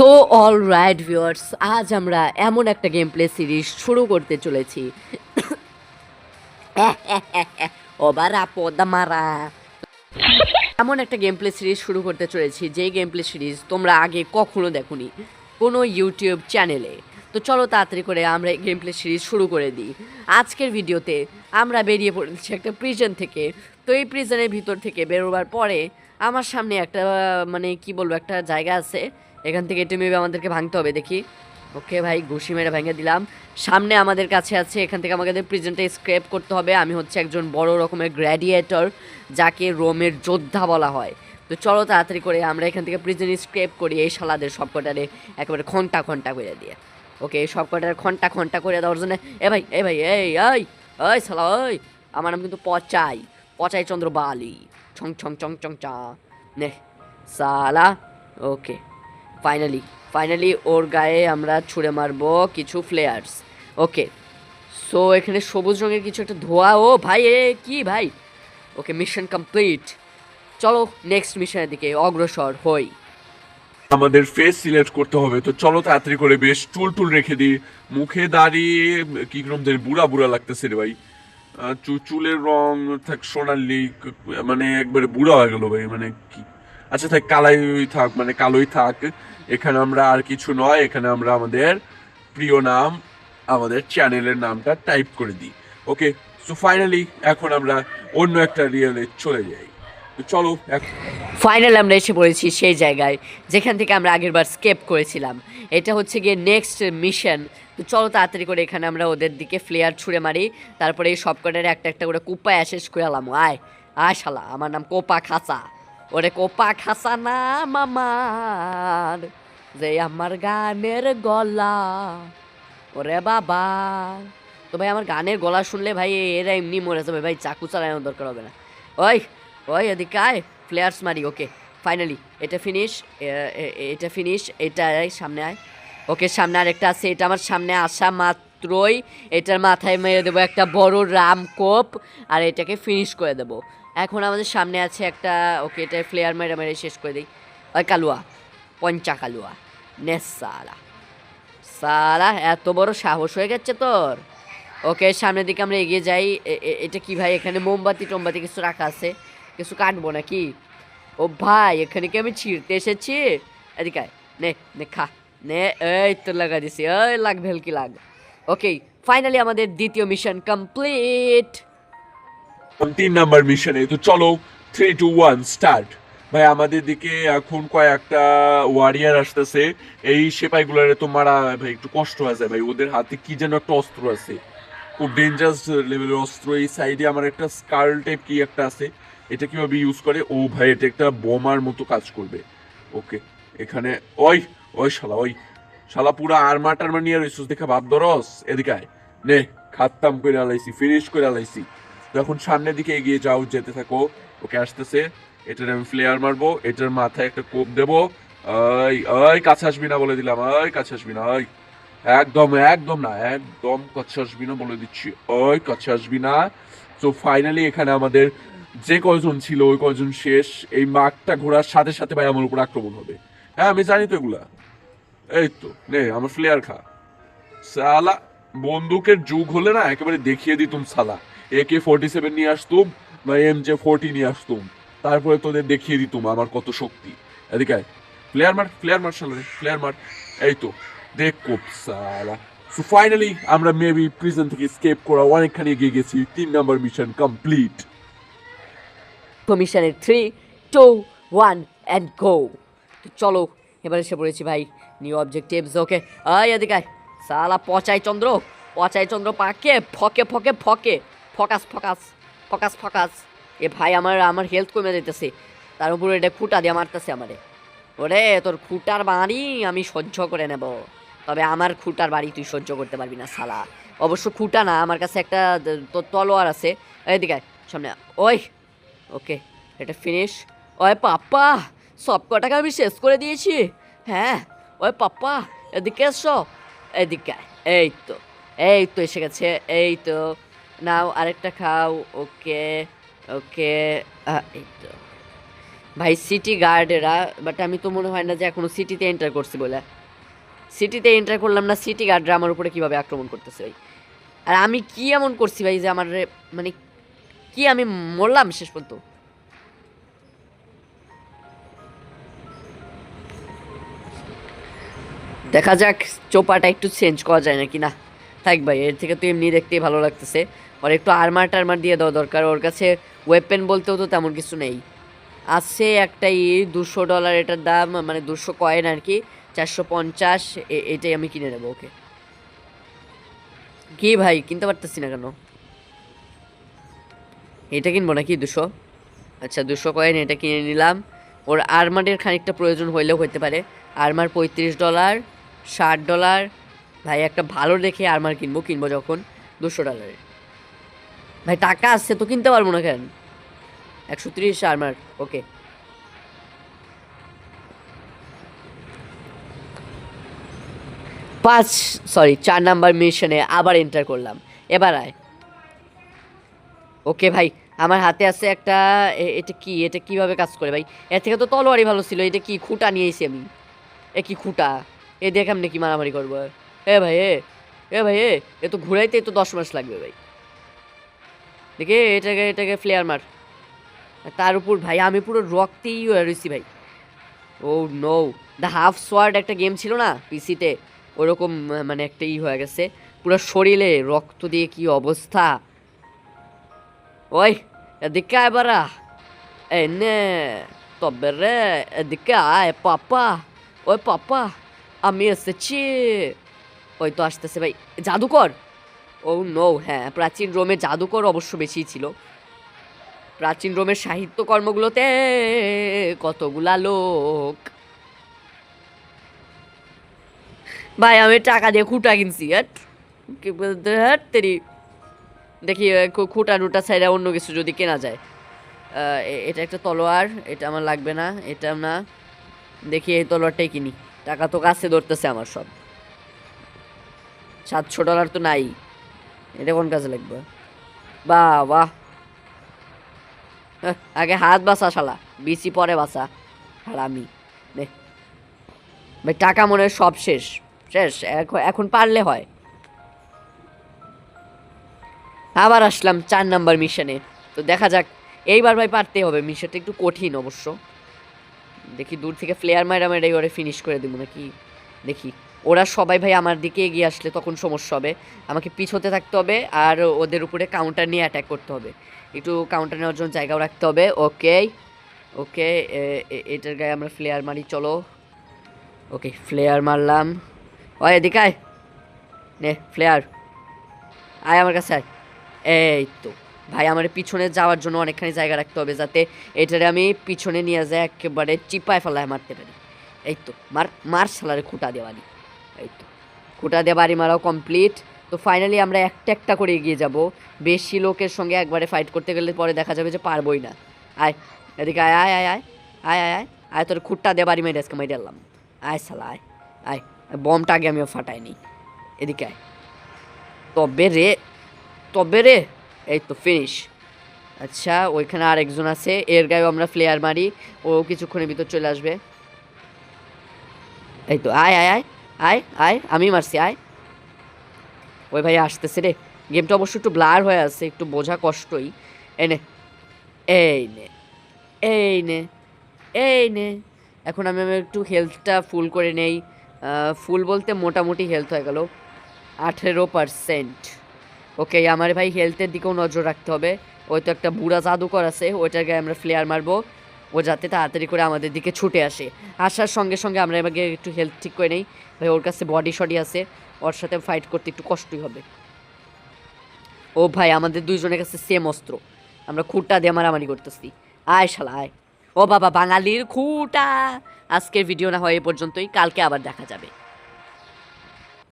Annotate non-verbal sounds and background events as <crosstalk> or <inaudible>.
So all right viewers আজ আমরা এমন একটা গেম প্লে সিরিজ শুরু করতে চলেছি। <coughs> ওবারা পদামারা এমন একটা গেম প্লে সিরিজ শুরু করতে চলেছি, যেই গেম প্লে সিরিজ তোমরা আগে কখনো দেখোনি, কোনো ইউটিউব চ্যানেলে তো চলো তাড়াতাড়ি করে আমরা গেম প্লে সিরিজ শুরু করে দিই। আজকের ভিডিওতে আমরা বেরিয়ে পড়েছি একটা প্রিজন থেকে। তো এই প্রিজনের ভিতর থেকে বেরোবার পরে আমার সামনে একটা মানে কি বলব, একটা জায়গা আছে। এখান থেকে এটা মেবে আমাদেরকে ভাঙতে হবে, দেখি। ওকে ভাই, ঘুষি মেরে ভেঙে দিলাম। সামনে আমাদের কাছে আছে, এখান থেকে আমাদের প্রিজেন্টে স্ক্রেপ করতে হবে। আমি হচ্ছে একজন বড় রকমের গ্র্যাডিয়েটর যাকে রোমের যোদ্ধা বলা হয়। তো চলো তাড়াতাড়ি করে আমরা এখান থেকে প্রিজেন্ট স্ক্রেপ করি, এই শালাদের সবকটারে একেবারে ঘণ্টা ঘণ্টা করে দিয়ে। ওকে সব কটার ঘণ্টা ঘণ্টা করে দেওয়ার জন্য এ ভাই এ ভাই, এই এই ওই শালা ওই আমার নাম কিন্তু পচাই পচাই চন্দ্র বালি। ছং ছং চং চং চা। নে সালা ওকে। ফাইনালি ফাইনালি ওর গায়ে আমরা ছুঁড়ে মারবো কিছু ফ্লেয়ার্স ওকে সো এখানে সবুজ রঙের কিছু একটা ধোয়া। ও ভাই, এ, কি ভাই? ওকে মিশন কমপ্লিট চলো নেক্সট মিশনের দিকে, অগ্রসর হই। আমাদের ফেস সিলেক্ট করতে হবে। তো চলো তাড়াতাড়ি করে বেশ চুল টুল রেখে দিই। মুখে দাঁড়িয়ে কি রকম জানি, বুড়া বুড়া লাগতেছে রে ভাই। চুলের রং, থাক সোনালি মানে একবারে বুড়া হয়ে গেল ভাই। মানে কি আচ্ছা থাক কালাই থাক মানে কালোই থাক। এখানে আমরা আর কিছু নয়, এখানে আমরা আমাদের প্রিয় নাম, আমাদের চ্যানেলের নামটা টাইপ করে দিই। ওকে, সো ফাইনালি এখন আমরা অন্য একটা রিয়েলে চলে যাই। তো চলো ফাইনাল আমরা এসে পড়েছি সেই জায়গায়, যেখান থেকে আমরা আগের বার স্কেপ করেছিলাম। এটা হচ্ছে গিয়ে নেক্সট মিশন। তো চলো তাড়াতাড়ি করে এখানে আমরা ওদের দিকে ফ্লেয়ার ছুঁড়ে মারি। তারপরে এই সব কটার একটা একটা করে কুপায় শেষ করে এলাম। আয় আয় শালা, আমার নাম কোপা খাসা। ওরে কোপা খাসানা মামার, যে আমার গানের গলা। ওরে বাবা তো ভাই আমার গানের গলা শুনলে ভাই এরা এমনি মরে যাবে, ভাই চাকু চালানোর দরকার হবে না। ওই ওই এদিকে আয় প্লেয়ার্স মারি, ওকে ফাইনালি এটা ফিনিশ এটা ফিনিশ এটা সামনে আয়। ওকে, সামনে আরেকটা আছে, এটা আমার সামনে আসা মাত্রই এটার মাথায় মেরে দেবো একটা বড় রামকোপ আর এটাকে ফিনিশ করে দেবো। এখন আমাদের সামনে আছে একটা, ওকে এটা ফ্লেয়ার মেরে মেরে শেষ করে দিই। ওই কালুয়া, পঞ্চা কালুয়া নেসালা সালা এত বড় সাহস হয়ে গেছে তোর। ওকে সামনের দিকে আমরা এগিয়ে যাই। এটা কি ভাই? এখানে মোমবাতি টোমবাতি কিছু রাখা আছে? কিছু কাটবো নাকি? ও ভাই, এখানে কি আমি ছিঁড়তে এসেছি? এদিকে নে নে, খা। নে, এই তো লাগা দিছি। ওই লাগ, ভেলকি লাগ। ওকে ফাইনালি আমাদের দ্বিতীয় মিশন কমপ্লিট তিন নাম্বার মিশনে তো চলো থ্রি টু ওয়ান স্টার্ট ভাই, আমাদের দিকে এখন কয়েকটা ওয়ারিয়ার আসতেছে। এই সেপাইগুলারে তো মারা, ভাই, একটু কষ্ট হয়ে যায় ভাই। ওদের হাতে কি যেন একটা অস্ত্র আছে। খুব ডেঞ্জারাস লেভেলের অস্ত্র। এই সাইডে আমার একটা স্কার্ল টাইপ কি একটা আছে, এটা কীভাবে ইউজ করে? ও ভাই, এটা একটা বোমার মতো কাজ করবে। ওকে এখানে, ওই ওই শালা, ওই। শালা পুরা আর্মা টার্মা নিয়ে রইছিস, দেখে ভাব নে, খাত্তাম করে ফিনিশ করে যখন সামনের দিকে এগিয়ে যাও, যেতে থাকো। ওকে, আসতেছে। এটার আমি ফ্লেয়ার মারবো, এটার মাথায় একটা কোপ কাছে আসবি না বলে দিলাম। কাছে আসবি না একদম একদম না, একদম কাছে আসবি না বলে দিচ্ছি। ওই কাছে আসবি না। তো ফাইনালি এখানে আমাদের যে কয়জন ছিল, ওই কয়জন শেষ। এই মাঠটা ঘোরার সাথে সাথে ভাই আমার উপর আক্রমণ হবে। হ্যাঁ আমি জানি তো এগুলা। এই তো, নে আমার ফ্লেয়ার খা। সালা, বন্দুকের যুগ হলে না একেবারে দেখিয়ে দিতুম সালা। একে ফোর্টি সেভেন নিয়ে আসতুম বা এম জে ফোর্টি নিয়ে আসতুম। তারপরে তোদের দেখিয়ে দিতুম আমার কত শক্তি। এদিকে প্লেয়ার মার প্লেয়ার মার সালা প্লেয়ার মার। এই তো, দেখ কোপ সালা। সো ফাইনালি আমরা মেবি প্রিজন থেকে স্কেপ করা অনেকখানি এগিয়ে গেছি। তিন নাম্বার মিশন কমপ্লিট মিশনের three two one and go চলো এবার এসে পড়েছি ভাই নিউ অবজেক্টিভস ওকে আয় এদিকে। সালা পচাই চন্দ্র পচাই চন্দ্র পাকে, ফকে ফকে ফকে, ফকাস ফকাস ফকাস ফকাস। এ ভাই, আমার আমার হেলথ কমে যেতেছে তার উপরে এটা খুঁটা দিয়ে মারতেছে আমারে। ওরে, তোর খুঁটার বাড়ি আমি সহ্য করে নেব। তবে আমার খুঁটার বাড়ি তুই সহ্য করতে পারবি না, সালা। অবশ্য খুঁটা না, আমার কাছে একটা তোর তলোয়ার আছে। এদিকে সামনে ওই ওকে এটা ফিনিশ ওই পাপ্পা! সব কটাকে আমি শেষ করে দিয়েছি। হ্যাঁ ওই পাপ্পা, এদিকে এসো। এদিকে, এই তো এই তো এসে গেছে, এই তো। নাও আরেকটা খাও, ওকে ওকে এই তো। ভাই সিটি গার্ডেরা বাট আমি তো মনে হয় না যে এখনও সিটিতে এন্টার করছি বলে। সিটিতে এন্টার করলাম না সিটি গার্ডরা আমার উপরে কীভাবে আক্রমণ করতেছে ভাই? আর আমি কি এমন করছি ভাই যে আমার মানে কি আমি মরলাম শেষ পর্যন্ত? দেখা যাক, চোপাটা একটু চেঞ্জ করা যায় নাকি? না, থাক ভাই, এর থেকে তো এমনি দেখতেই ভালো লাগতেছে। ওর একটু আর্মার টার্মার দিয়ে দেওয়া দরকার, ওর কাছে ওয়েপেন বলতেও তো তেমন কিছু নেই। আছে একটাই দুশো ডলার এটার দাম মানে দুশো কয়েন আর কি, চারশো পঞ্চাশ এটাই আমি কিনে নেব ওকে। কি ভাই, কিনতে পারতেছি না কেন? এটা কিনবো নাকি দুশো? আচ্ছা দুশো কয়েন এটা কিনে নিলাম। ওর আর্মারের খানিকটা প্রয়োজন হইলেও হতে পারে। আর্মার পঁয়ত্রিশ ডলার ষাট ডলার। ভাই, একটা ভালো দেখে আর্মার কিনবো কিনবো যখন, দুশো ডলারে ভাই, টাকা আসছে, তো কিনতে পারব না কেন? একশো তিরিশ আর্মার, ওকে। পাঁচ, সরি, চার নাম্বার মিশনে আবার এন্টার করলাম। এবার আয়। ওকে ভাই, আমার হাতে আছে একটা এটা কি, এটা কীভাবে কাজ করে ভাই? এর থেকে তো তলোয়ারই ভালো ছিল, এটা কি খুঁটা নিয়েছি আমি। এ কি খুঁটা? এ দেখে আমি নাকি মারামারি করব এ ভাই, এ এ ভাই, এ এ তো ঘুরাইতে তো দশ মাস লাগবে ভাই। দেখে, এটাকে এটাকে ফ্লেয়ার মার। তার উপর ভাই, আমি পুরো রক্তেই হয়ে রয়েছি ভাই। ও নো দ্য হাফ সোয়ার্ড একটা গেম ছিল না পিসিতে ওরকম মানে একটা ই হয়ে গেছে, পুরো শরীরে রক্ত দিয়ে কি অবস্থা? ওই, এদিকে আয় বারা এই নে, তবে রে, এদিকে আয়, পাপা। ওই পাপা। আমি এসেছি। ওই তো আসতেছে ভাই। জাদুকর? ও, নো হ্যাঁ প্রাচীন রোমে জাদুকর অবশ্য বেশি ছিল। প্রাচীন রোমের সাহিত্যকর্মগুলোতে কতগুলা লোক। ভাই, আমি টাকা দিয়ে খুঁটা কিনছি, হ্যাট। কি বলতে, হ্যাট, তেরি। দেখি খুঁটা টুটা ছাইরা অন্য কিছু যদি কেনা যায়। এটা একটা তলোয়ার, এটা আমার লাগবে না, এটা না। দেখি এই তলোয়ারটাই কিনি। টাকা তো কাছে ধরতেছে আমার সব। সাতশো ডলার তো নাই। এটা কোন কাজে লাগবে? বাহ বাহ আগে হাত বাসা শালা বিসি পরে বাসা আর আমি ভাই, টাকা মনে হয় সব শেষ। শেষ, এখন পারলে হয়। আবার আসলাম চার নাম্বার মিশনে তো দেখা যাক, এইবার ভাই পারতেই হবে। মিশনটা একটু কঠিন অবশ্য। দেখি দূর থেকে ফ্লেয়ার মাইরা মাইরাই ওরে ফিনিশ করে দেবো নাকি? দেখি। ওরা সবাই ভাই আমার দিকে এগিয়ে আসলে তখন সমস্যা হবে। আমাকে পিছোতে থাকতে হবে আর ওদের উপরে কাউন্টার নিয়ে অ্যাটাক করতে হবে। একটু কাউন্টার নেওয়ার জন্য জায়গাও রাখতে হবে। ওকে ওকে এটার গায়ে আমরা ফ্লেয়ার মারি, চলো। ওকে ফ্লেয়ার মারলাম। ও এদিকে আয়। নে ফ্লেয়ার আয় আমার কাছে আয়। এই তো। ভাই, আমার পিছনে যাওয়ার জন্য অনেকখানি জায়গা রাখতে হবে যাতে এটারে আমি পিছনে নিয়ে যায় একেবারে চিপায় ফেলায় মারতে পারি। এই তো, মার মার সালারে খুঁটা দেওয়ারি এই তো, খুঁটা দিয়ে বাড়ি মারাও কমপ্লিট তো ফাইনালি আমরা একটা একটা করে এগিয়ে যাব। বেশি লোকের সঙ্গে একবারে ফাইট করতে গেলে পরে দেখা যাবে যে পারবোই না। আয়, এদিকে আয় আয় আয় আয় আয় আয় আয় আয়, তোর খুঁটটা দিয়ে বাড়ি মেরে আজকে মেরে এলাম আয় সালা আয় আয় বমটা আগে আমিও ফাটাইনি এদিকে আয়। তবে রে তবে রে এই তো ফিনিশ আচ্ছা ওইখানে আর একজন আছে, এর গায়েও আমরা ফ্লেয়ার মারি, ও কিছুক্ষণের ভিতর চলে আসবে। এই তো, আয় আয় আয় আয় আয়, আমি মারছি, আয়। ওই ভাই আসতেছে রে। গেমটা অবশ্য একটু ব্লার হয়ে আছে, একটু বোঝা কষ্টই। এনে এই নে এই নে এই নে। এখন আমি আমি একটু হেলথটা ফুল করে নেই। ফুল বলতে মোটামুটি হেলথ হয়ে গেল। আঠেরো পারসেন্ট ওকে, আমার ভাই হেলথের দিকেও নজর রাখতে হবে। ওই তো একটা বুড়া জাদুকর আছে, ওইটার গায়ে আমরা ফ্লেয়ার মারবো। ও যাতে তাড়াতাড়ি করে আমাদের দিকে ছুটে আসে। আসার সঙ্গে সঙ্গে আমরা এবার একটু হেলথ ঠিক করে নেই। ভাই, ওর কাছে বডি শডি আছে। ওর সাথে ফাইট করতে একটু কষ্টই হবে। ও ভাই, আমাদের দুইজনের কাছে সেম অস্ত্র। আমরা খুঁটা দিয়ে মারামারি করতেছি। আয় শালা, আয়। ও বাবা, বাঙালির খুঁটা! আজকের ভিডিও না হয় এ পর্যন্তই। কালকে আবার দেখা যাবে।